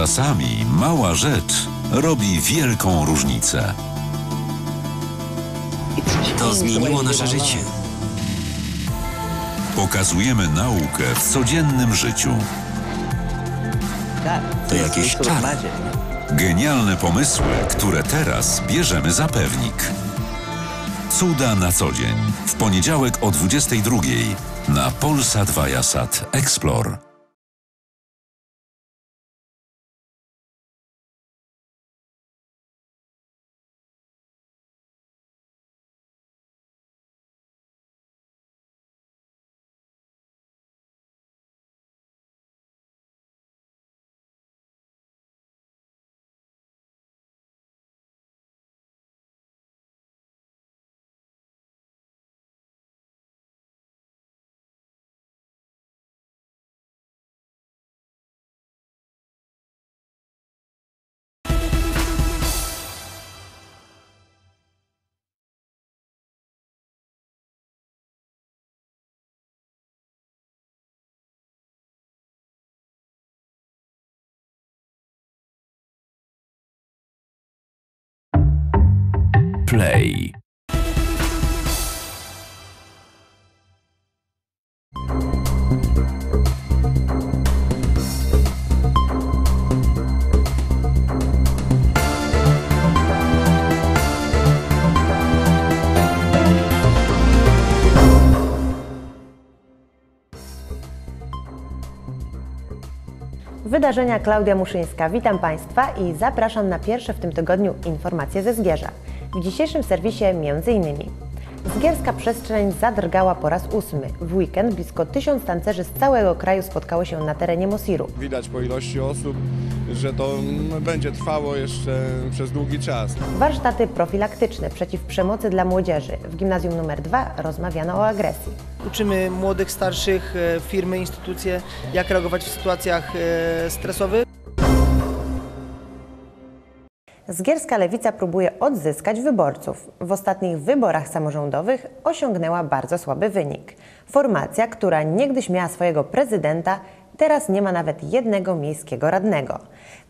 Czasami mała rzecz robi wielką różnicę. To zmieniło nasze życie. Pokazujemy naukę w codziennym życiu. To jakieś czary. Genialne pomysły, które teraz bierzemy za pewnik. Cuda na co dzień. W poniedziałek o 22 na Polsat Viasat Explore. Play. Wydarzenia Klaudia Muszyńska. Witam Państwa i zapraszam na pierwsze w tym tygodniu informacje ze Zgierza. W dzisiejszym serwisie m.in. Zgierska przestrzeń zadrgała po raz ósmy. W weekend blisko tysiąc tancerzy z całego kraju spotkało się na terenie Mosiru. Widać po ilości osób, że to mm, będzie trwało jeszcze przez długi czas. Warsztaty profilaktyczne przeciw przemocy dla młodzieży. W gimnazjum nr 2 rozmawiano o agresji. Uczymy młodych, starszych, e, firmy, instytucje, jak reagować w sytuacjach e, stresowych. Zgierska Lewica próbuje odzyskać wyborców. W ostatnich wyborach samorządowych osiągnęła bardzo słaby wynik. Formacja, która niegdyś miała swojego prezydenta, teraz nie ma nawet jednego miejskiego radnego.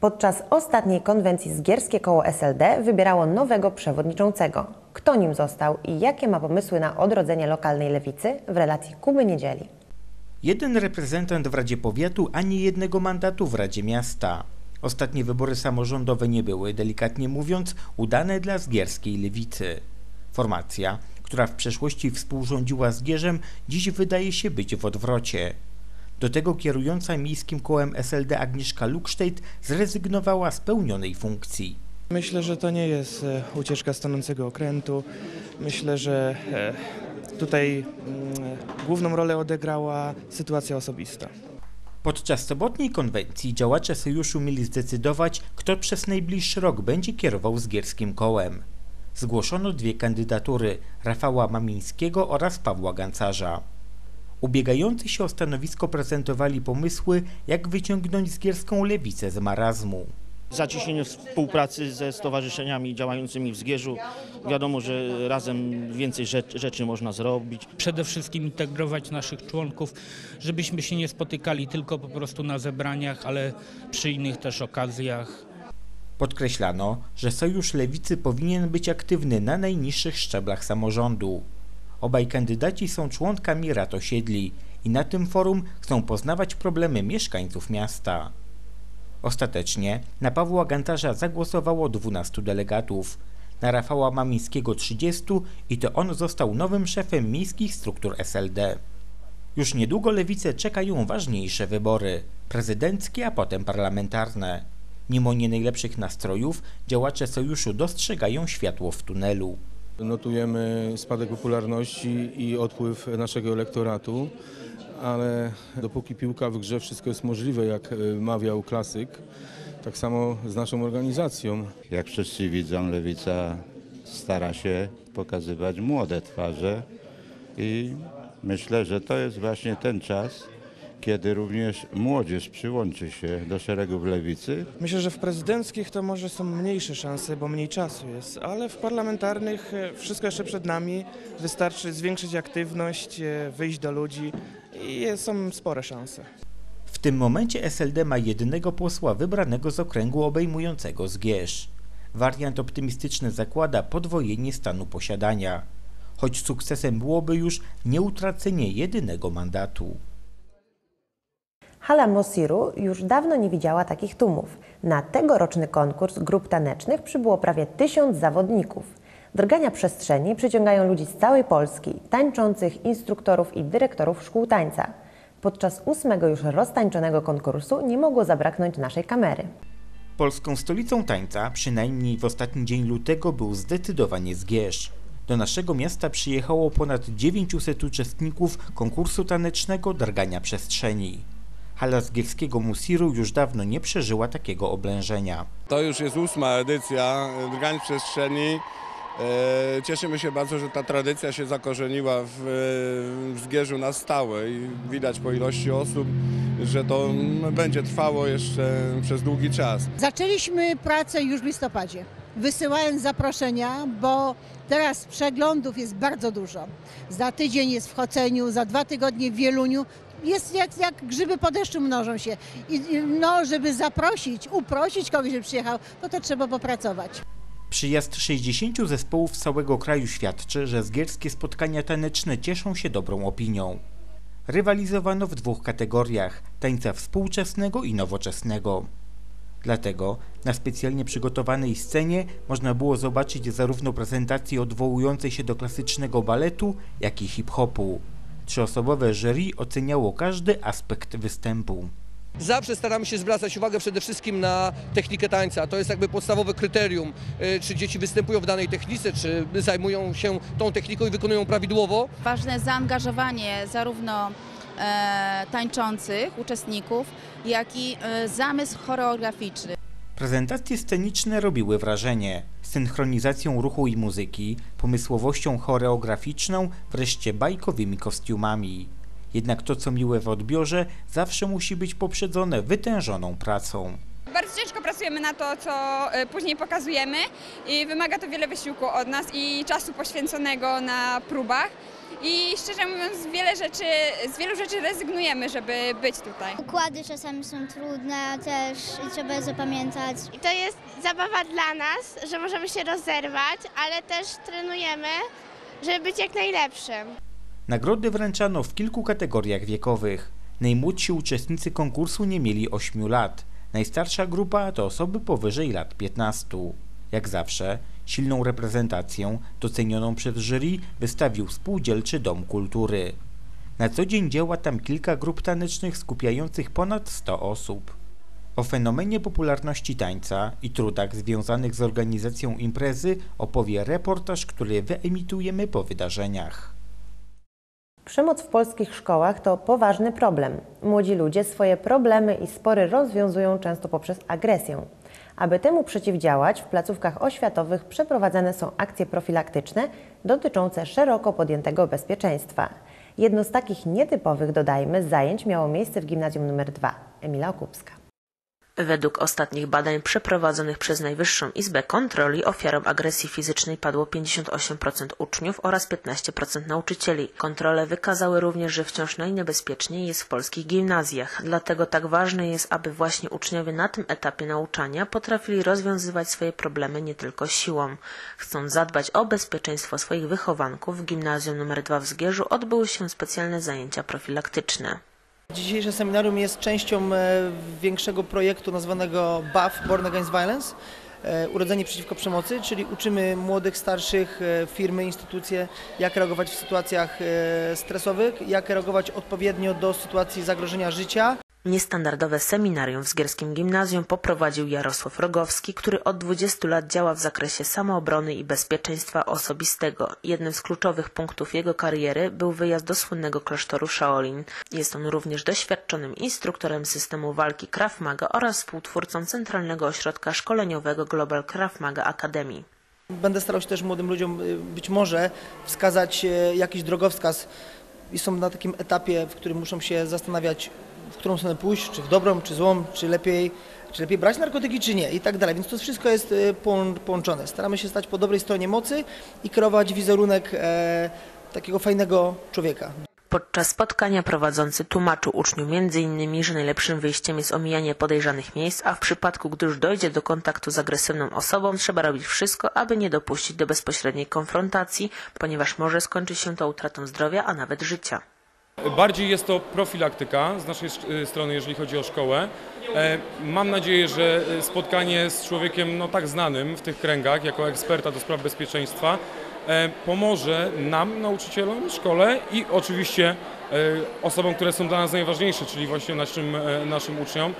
Podczas ostatniej konwencji Zgierskie Koło SLD wybierało nowego przewodniczącego. Kto nim został i jakie ma pomysły na odrodzenie lokalnej lewicy w relacji Kuby Niedzieli. Jeden reprezentant w Radzie Powiatu, ani jednego mandatu w Radzie Miasta. Ostatnie wybory samorządowe nie były, delikatnie mówiąc, udane dla zgierskiej lewicy. Formacja, która w przeszłości współrządziła Zgierzem, dziś wydaje się być w odwrocie. Do tego kierująca miejskim kołem SLD Agnieszka Luksztejt zrezygnowała z pełnionej funkcji. Myślę, że to nie jest e, ucieczka stanącego okrętu. Myślę, że e, tutaj mm, główną rolę odegrała sytuacja osobista. Podczas sobotniej konwencji działacze sojuszu mieli zdecydować, kto przez najbliższy rok będzie kierował zgierskim kołem. Zgłoszono dwie kandydatury Rafała Mamińskiego oraz Pawła Gancarza. Ubiegający się o stanowisko prezentowali pomysły, jak wyciągnąć zgierską lewicę z marazmu. Zacieśnienie współpracy ze stowarzyszeniami działającymi w Zgierzu. Wiadomo, że razem więcej rzecz, rzeczy można zrobić. przede wszystkim integrować naszych członków, żebyśmy się nie spotykali tylko po prostu na zebraniach, ale przy innych też okazjach. Podkreślano, że Sojusz Lewicy powinien być aktywny na najniższych szczeblach samorządu. Obaj kandydaci są członkami rad osiedli i na tym forum chcą poznawać problemy mieszkańców miasta. Ostatecznie na Pawła Gantarza zagłosowało 12 delegatów, na Rafała Mamińskiego 30 i to on został nowym szefem miejskich struktur SLD. Już niedługo lewice czekają ważniejsze wybory prezydenckie, a potem parlamentarne. Mimo nie najlepszych nastrojów, działacze sojuszu dostrzegają światło w tunelu. Notujemy spadek popularności i odpływ naszego elektoratu, ale dopóki piłka w grze wszystko jest możliwe, jak e, mawiał klasyk, tak samo z naszą organizacją. Jak wszyscy widzą, lewica stara się pokazywać młode twarze i myślę, że to jest właśnie ten czas, kiedy również młodzież przyłączy się do szeregów lewicy. Myślę, że w prezydenckich to może są mniejsze szanse, bo mniej czasu jest, ale w parlamentarnych e, wszystko jeszcze przed nami. Wystarczy zwiększyć aktywność, e, wyjść do ludzi i są spore szanse. W tym momencie SLD ma jedynego posła wybranego z okręgu obejmującego Zgierz. Wariant optymistyczny zakłada podwojenie stanu posiadania, choć sukcesem byłoby już nieutracenie jedynego mandatu. Hala Mosiru już dawno nie widziała takich tłumów. Na tegoroczny konkurs grup tanecznych przybyło prawie tysiąc zawodników. Drgania przestrzeni przyciągają ludzi z całej Polski, tańczących, instruktorów i dyrektorów szkół tańca. Podczas ósmego już roztańczonego konkursu nie mogło zabraknąć naszej kamery. Polską stolicą tańca, przynajmniej w ostatni dzień lutego, był zdecydowanie Zgierz. Do naszego miasta przyjechało ponad 900 uczestników konkursu tanecznego Drgania Przestrzeni. Hala Zgierskiego Musiru już dawno nie przeżyła takiego oblężenia. To już jest ósma edycja Drgań Przestrzeni. E, Cieszymy się bardzo, że ta tradycja się zakorzeniła w, w Zgierzu na stałe i widać po ilości osób, że to będzie trwało jeszcze przez długi czas. Zaczęliśmy pracę już w listopadzie, wysyłając zaproszenia, bo teraz przeglądów jest bardzo dużo. Za tydzień jest w Choceniu, za dwa tygodnie w Wieluniu. Jest jak, jak grzyby po deszczu mnożą się. I, no, żeby zaprosić, uprosić kogoś, żeby przyjechał, no to trzeba popracować. Przyjazd 60 zespołów z całego kraju świadczy, że zgierskie spotkania taneczne cieszą się dobrą opinią. Rywalizowano w dwóch kategoriach tańca współczesnego i nowoczesnego. Dlatego na specjalnie przygotowanej scenie można było zobaczyć zarówno prezentacje odwołujące się do klasycznego baletu, jak i hip-hopu. Trzyosobowe jury oceniało każdy aspekt występu. Zawsze staramy się zwracać uwagę przede wszystkim na technikę tańca. To jest jakby podstawowe kryterium, y, czy dzieci występują w danej technice, czy zajmują się tą techniką i wykonują prawidłowo. Ważne zaangażowanie zarówno e, tańczących uczestników, jak i e, zamysł choreograficzny. Prezentacje sceniczne robiły wrażenie. Synchronizacją ruchu i muzyki, pomysłowością choreograficzną, wreszcie bajkowymi kostiumami. Jednak to, co miłe w odbiorze, zawsze musi być poprzedzone wytężoną pracą. Bardzo ciężko pracujemy na to, co e, później pokazujemy i wymaga to wiele wysiłku od nas i czasu poświęconego na próbach. I szczerze mówiąc, wiele rzeczy, z wielu rzeczy rezygnujemy, żeby być tutaj. Układy czasami są trudne też i trzeba je zapamiętać. I to jest zabawa dla nas, że możemy się rozerwać, ale też trenujemy, żeby być jak najlepszym. Nagrody wręczano w kilku kategoriach wiekowych. Najmłodsi uczestnicy konkursu nie mieli 8 lat. Najstarsza grupa to osoby powyżej lat 15. Jak zawsze, silną reprezentację, docenioną przez jury, wystawił Spółdzielczy Dom Kultury. Na co dzień działa tam kilka grup tanecznych skupiających ponad 100 osób. O fenomenie popularności tańca i trudach związanych z organizacją imprezy opowie reportaż, który wyemitujemy po wydarzeniach. Przemoc w polskich szkołach to poważny problem. Młodzi ludzie swoje problemy i spory rozwiązują często poprzez agresję. Aby temu przeciwdziałać, w placówkach oświatowych przeprowadzane są akcje profilaktyczne dotyczące szeroko podjętego bezpieczeństwa. Jedno z takich nietypowych, dodajmy, zajęć miało miejsce w gimnazjum nr 2. Emila Okupska. Według ostatnich badań przeprowadzonych przez Najwyższą Izbę Kontroli ofiarą agresji fizycznej padło 58% uczniów oraz 15% nauczycieli. Kontrole wykazały również, że wciąż najniebezpieczniej jest w polskich gimnazjach. Dlatego tak ważne jest, aby właśnie uczniowie na tym etapie nauczania potrafili rozwiązywać swoje problemy nie tylko siłą. Chcąc zadbać o bezpieczeństwo swoich wychowanków, w gimnazjum nr 2 w Zgierzu odbyły się specjalne zajęcia profilaktyczne. Dzisiejsze seminarium jest częścią e, większego projektu nazwanego BAF, Born Against Violence, e, Urodzenie przeciwko przemocy, czyli uczymy młodych, starszych, e, firmy, instytucje, jak reagować w sytuacjach stresowych, jak reagować odpowiednio do sytuacji zagrożenia życia. Niestandardowe seminarium w Zgierskim Gimnazjum poprowadził Jarosław Rogowski, który od 20 lat działa w zakresie samoobrony i bezpieczeństwa osobistego. Jednym z kluczowych punktów jego kariery był wyjazd do słynnego klasztoru Shaolin. Jest on również doświadczonym instruktorem systemu walki Krav Maga oraz współtwórcą Centralnego Ośrodka Szkoleniowego Global Krav Maga Academy. Będę starał się też młodym ludziom y, być może wskazać y, jakiś drogowskaz i są na takim etapie, w którym muszą się zastanawiać, w którą stronę pójść, czy w dobrą, czy złą, czy lepiej, czy lepiej brać narkotyki, czy nie i tak dalej. Więc to wszystko jest y, połączone. Staramy się stać po dobrej stronie mocy i kreować wizerunek e, takiego fajnego człowieka. Podczas spotkania prowadzący tłumaczył uczniom m.in., że najlepszym wyjściem jest omijanie podejrzanych miejsc, a w przypadku, gdy już dojdzie do kontaktu z agresywną osobą, trzeba robić wszystko, aby nie dopuścić do bezpośredniej konfrontacji, ponieważ może skończyć się to utratą zdrowia, a nawet życia. Bardziej jest to profilaktyka z naszej y, strony, jeżeli chodzi o szkołę. E, Mam nadzieję, że y, spotkanie z człowiekiem no, tak znanym w tych kręgach, jako eksperta do spraw bezpieczeństwa, e, pomoże nam, nauczycielom, szkole i oczywiście e, osobom, które są dla nas najważniejsze, czyli właśnie naszym, naszym uczniom,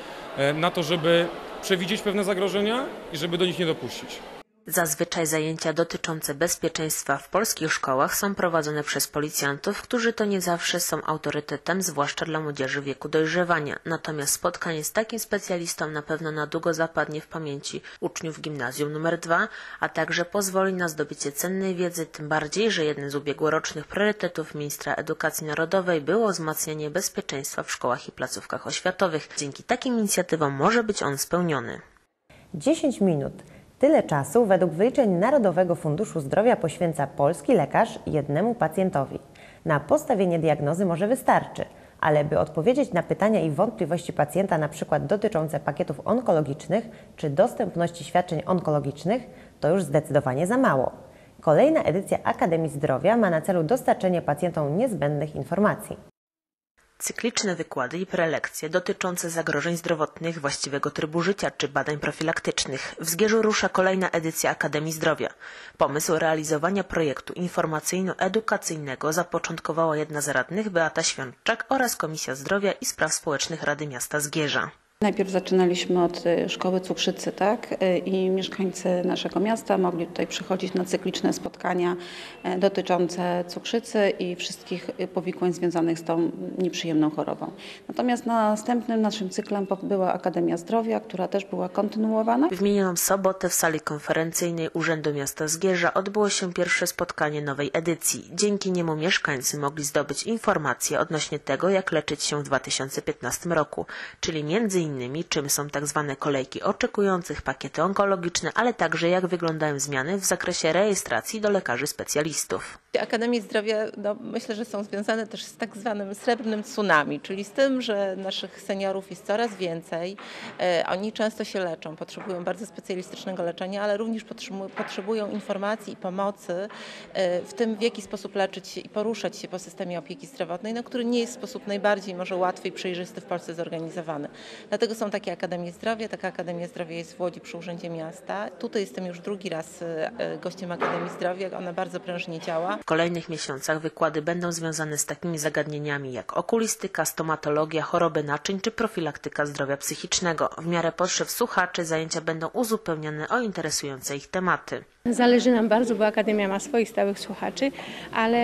na to, żeby przewidzieć pewne zagrożenia i żeby do nich nie dopuścić. Zazwyczaj zajęcia dotyczące bezpieczeństwa w polskich szkołach są prowadzone przez policjantów, którzy to nie zawsze są autorytetem, zwłaszcza dla młodzieży wieku dojrzewania. Natomiast spotkanie z takim specjalistą na pewno na długo zapadnie w pamięci uczniów gimnazjum nr 2, a także pozwoli na zdobycie cennej wiedzy, tym bardziej, że jednym z ubiegłorocznych priorytetów ministra edukacji narodowej było wzmacnianie bezpieczeństwa w szkołach i placówkach oświatowych. Dzięki takim inicjatywom może być on spełniony. 10 minut. Tyle czasu według wyliczeń Narodowego Funduszu Zdrowia poświęca polski lekarz jednemu pacjentowi. Na postawienie diagnozy może wystarczy, ale by odpowiedzieć na pytania i wątpliwości pacjenta, np. dotyczące pakietów onkologicznych czy dostępności świadczeń onkologicznych, to już zdecydowanie za mało. Kolejna edycja Akademii Zdrowia ma na celu dostarczenie pacjentom niezbędnych informacji. Cykliczne wykłady i prelekcje dotyczące zagrożeń zdrowotnych, właściwego trybu życia czy badań profilaktycznych. W Zgierzu rusza kolejna edycja Akademii Zdrowia. Pomysł realizowania projektu informacyjno-edukacyjnego zapoczątkowała jedna z radnych Beata Świątczak oraz Komisja Zdrowia i Spraw Społecznych Rady Miasta Zgierza. Najpierw zaczynaliśmy od y, szkoły Cukrzycy, tak? Y, I mieszkańcy naszego miasta mogli tutaj przychodzić na cykliczne spotkania y, dotyczące cukrzycy i wszystkich powikłań związanych z tą nieprzyjemną chorobą. Natomiast następnym naszym cyklem była Akademia Zdrowia, która też była kontynuowana. W minioną sobotę w sali konferencyjnej Urzędu Miasta Zgierza odbyło się pierwsze spotkanie nowej edycji. Dzięki niemu mieszkańcy mogli zdobyć informacje odnośnie tego, jak leczyć się w 2015 roku, czyli między innymi czym są tak zwane kolejki oczekujących, pakiety onkologiczne, ale także jak wyglądają zmiany w zakresie rejestracji do lekarzy specjalistów. Akademie Zdrowia no, myślę, że są związane też z tak zwanym srebrnym tsunami, czyli z tym, że naszych seniorów jest coraz więcej. E, oni często się leczą, potrzebują bardzo specjalistycznego leczenia, ale również potrzebują, potrzebują informacji i pomocy e, w tym, w jaki sposób leczyć się i poruszać się po systemie opieki zdrowotnej, no, który nie jest w sposób najbardziej może łatwy i przejrzysty w Polsce zorganizowany. Dlatego są takie Akademie Zdrowia. Taka Akademia Zdrowia jest w Łodzi przy Urzędzie Miasta. Tutaj jestem już drugi raz e, e, gościem Akademii Zdrowia. Ona bardzo prężnie działa. W kolejnych miesiącach wykłady będą związane z takimi zagadnieniami jak okulistyka, stomatologia, choroby naczyń czy profilaktyka zdrowia psychicznego. W miarę potrzeb słuchaczy zajęcia będą uzupełniane o interesujące ich tematy. Zależy nam bardzo, bo Akademia ma swoich stałych słuchaczy, ale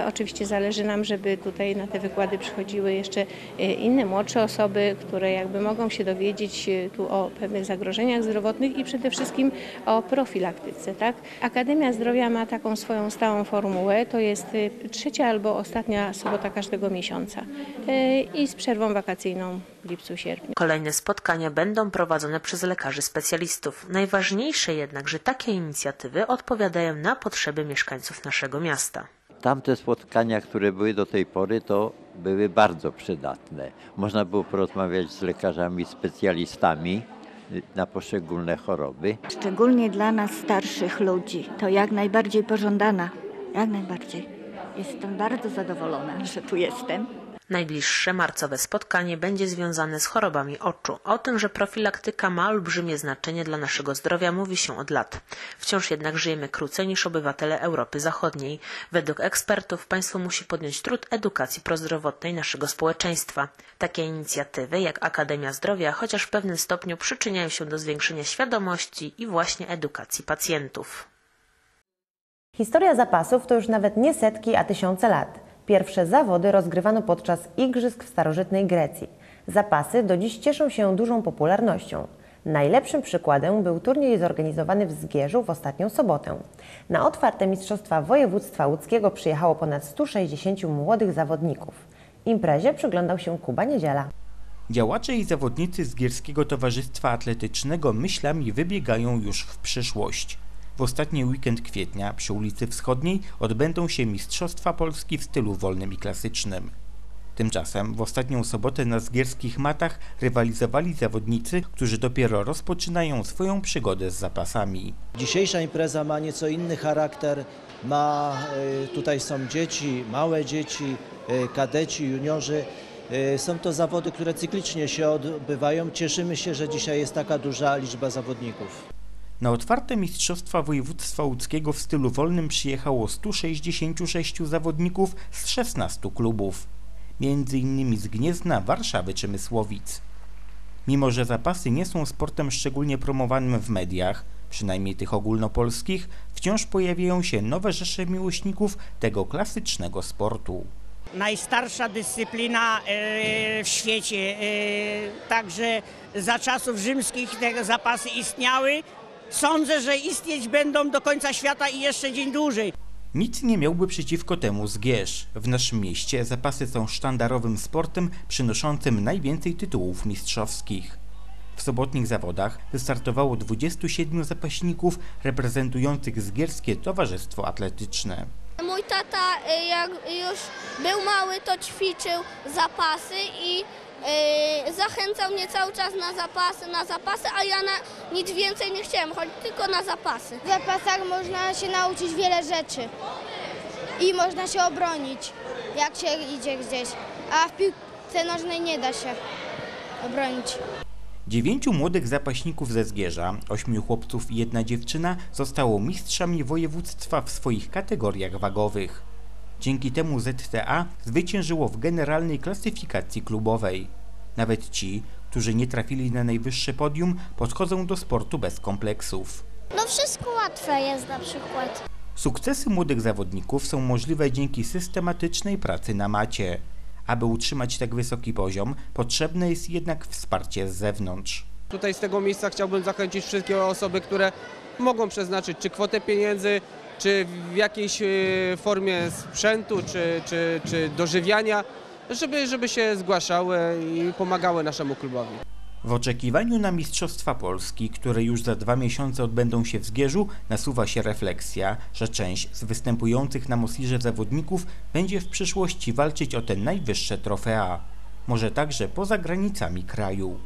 e, oczywiście zależy nam, żeby tutaj na te wykłady przychodziły jeszcze e, inne młodsze osoby, które jakby mogą się dowiedzieć e, tu o pewnych zagrożeniach zdrowotnych i przede wszystkim o profilaktyce. Tak? Akademia Zdrowia ma taką swoją stałą formułę, to jest e, trzecia albo ostatnia sobota każdego miesiąca e, i z przerwą wakacyjną w lipcu, sierpniu. Kolejne spotkania będą prowadzone przez lekarzy specjalistów. Najważniejsze jednak, że takie inicjatywy odpowiadają na potrzeby mieszkańców naszego miasta. Tamte spotkania, które były do tej pory, to były bardzo przydatne. Można było porozmawiać z lekarzami specjalistami y, na poszczególne choroby. Szczególnie dla nas starszych ludzi to jak najbardziej pożądana. Jak najbardziej. Jestem bardzo zadowolona, że tu jestem. Najbliższe marcowe spotkanie będzie związane z chorobami oczu. O tym, że profilaktyka ma olbrzymie znaczenie dla naszego zdrowia mówi się od lat. Wciąż jednak żyjemy krócej niż obywatele Europy Zachodniej. Według ekspertów państwo musi podjąć trud edukacji prozdrowotnej naszego społeczeństwa. Takie inicjatywy jak Akademia Zdrowia chociaż w pewnym stopniu przyczyniają się do zwiększenia świadomości i właśnie edukacji pacjentów. Historia zapasów to już nawet nie setki, a tysiące lat. Pierwsze zawody rozgrywano podczas igrzysk w starożytnej Grecji. Zapasy do dziś cieszą się dużą popularnością. Najlepszym przykładem był turniej zorganizowany w Zgierzu w ostatnią sobotę. Na otwarte Mistrzostwa Województwa Łódzkiego przyjechało ponad 160 młodych zawodników. Imprezie przyglądał się Kuba Niedziela. Działacze i zawodnicy z Gierskiego Towarzystwa Atletycznego myślami wybiegają już w przyszłość. W ostatni weekend kwietnia przy ulicy Wschodniej odbędą się Mistrzostwa Polski w stylu wolnym i klasycznym. Tymczasem w ostatnią sobotę na zgierskich matach rywalizowali zawodnicy, którzy dopiero rozpoczynają swoją przygodę z zapasami. Dzisiejsza impreza ma nieco inny charakter. Ma, y, tutaj są dzieci, małe dzieci, y, kadeci, juniorzy. Y, Są to zawody, które cyklicznie się odbywają. Cieszymy się, że dzisiaj jest taka duża liczba zawodników. Na otwarte Mistrzostwa Województwa Łódzkiego w stylu wolnym przyjechało 166 zawodników z 16 klubów, innymi z Gniezna, Warszawy czy Mysłowic. Mimo, że zapasy nie są sportem szczególnie promowanym w mediach, przynajmniej tych ogólnopolskich, wciąż pojawiają się nowe rzesze miłośników tego klasycznego sportu. najstarsza dyscyplina e, w świecie. e, Także za czasów rzymskich te zapasy istniały. Sądzę, że istnieć będą do końca świata i jeszcze dzień dłużej. Nic nie miałby przeciwko temu Zgierz. W naszym mieście zapasy są sztandarowym sportem przynoszącym najwięcej tytułów mistrzowskich. W sobotnich zawodach wystartowało 27 zapaśników reprezentujących Zgierskie Towarzystwo Atletyczne. Mój tata y, jak już był mały, to ćwiczył zapasy i zachęcał mnie cały czas na zapasy, na zapasy, a ja na nic więcej nie chciałem, chodzić tylko na zapasy. W zapasach można się nauczyć wiele rzeczy i można się obronić, jak się idzie gdzieś, a w piłce nożnej nie da się obronić. Dziewięciu młodych zapaśników ze Zgierza, ośmiu chłopców i jedna dziewczyna zostało mistrzami województwa w swoich kategoriach wagowych. Dzięki temu ZTA zwyciężyło w generalnej klasyfikacji klubowej. Nawet ci, którzy nie trafili na najwyższe podium, podchodzą do sportu bez kompleksów. No wszystko łatwe jest na przykład. Sukcesy młodych zawodników są możliwe dzięki systematycznej pracy na macie. Aby utrzymać tak wysoki poziom, potrzebne jest jednak wsparcie z zewnątrz. Tutaj z tego miejsca chciałbym zachęcić wszystkie osoby, które mogą przeznaczyć czy kwotę pieniędzy, czy w jakiejś e, formie sprzętu, czy, czy, czy dożywiania, żeby, żeby się zgłaszały i pomagały naszemu klubowi. W oczekiwaniu na Mistrzostwa Polski, które już za dwa miesiące odbędą się w Zgierzu, nasuwa się refleksja, że część z występujących na Mosirze zawodników będzie w przyszłości walczyć o te najwyższe trofea. Może także poza granicami kraju.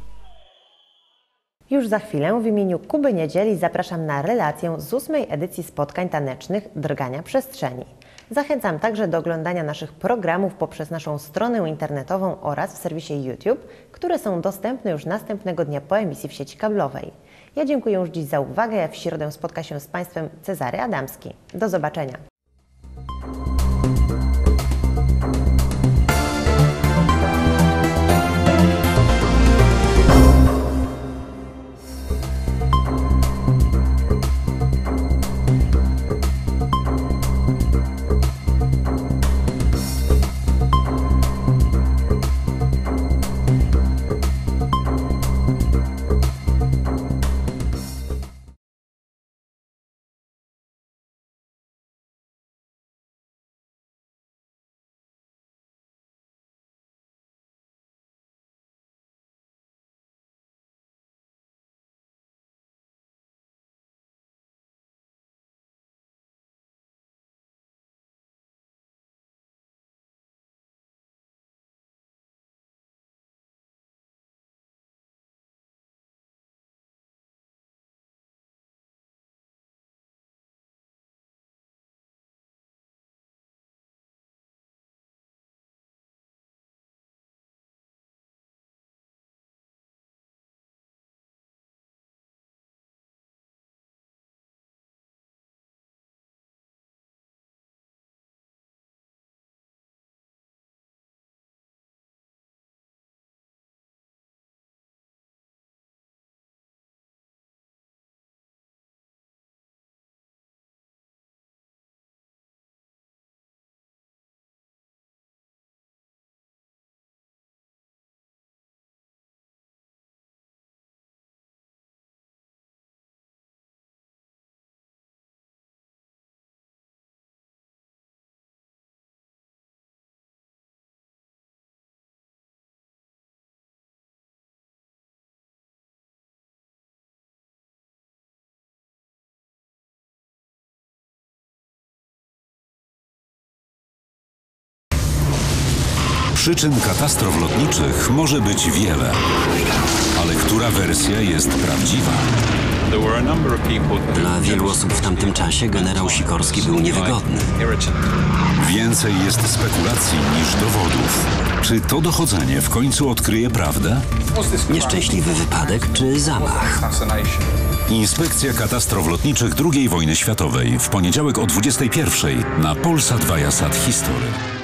Już za chwilę w imieniu Kuby Niedzieli zapraszam na relację z ósmej edycji spotkań tanecznych Drgania Przestrzeni. Zachęcam także do oglądania naszych programów poprzez naszą stronę internetową oraz w serwisie YouTube, które są dostępne już następnego dnia po emisji w sieci kablowej. Ja dziękuję już dziś za uwagę, w środę spotka się z Państwem Cezary Adamski. Do zobaczenia. Przyczyn katastrof lotniczych może być wiele, ale która wersja jest prawdziwa? Dla wielu osób w tamtym czasie generał Sikorski był niewygodny. Więcej jest spekulacji niż dowodów. Czy to dochodzenie w końcu odkryje prawdę? Nieszczęśliwy wypadek czy zamach? Inspekcja katastrof lotniczych II wojny światowej w poniedziałek o 21 na Polsat Viasat History.